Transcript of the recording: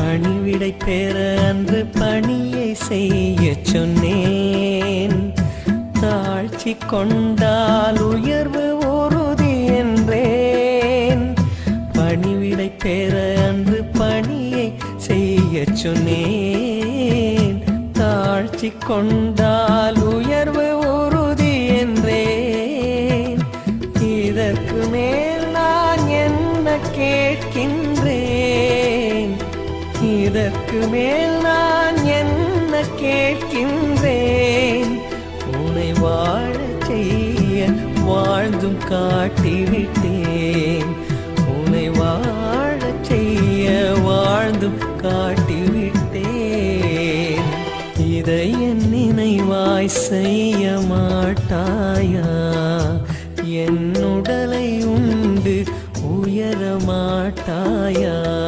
பணிவிடை பெற அன்று பணியை செய்ய சொன்னேன். தாழ்ச்சி கொண்டால் உயர்வு உறுதி என்றேன். பணிவிடை பெற அன்று பணியை செய்ய சொன்னேன். தாழ்ச்சி கொண்டால் உயர்வு உறுதி என்றேன். இதற்கு மேல் நான் என்ன கேட்கின்றேன்? இதற்கு மேல் நான் என்ன கேட்கின்றேன்? உன்னை வாழ செய்ய வாழ்ந்தும் காட்டிவிட்டேன். உன்னை வாழ செய்ய வாழ்ந்தும் காட்டிவிட்டேன். இதை என் நினைவாய் செய்ய மாட்டாயா? என் உடலை உண்டு உயர மாட்டாயா?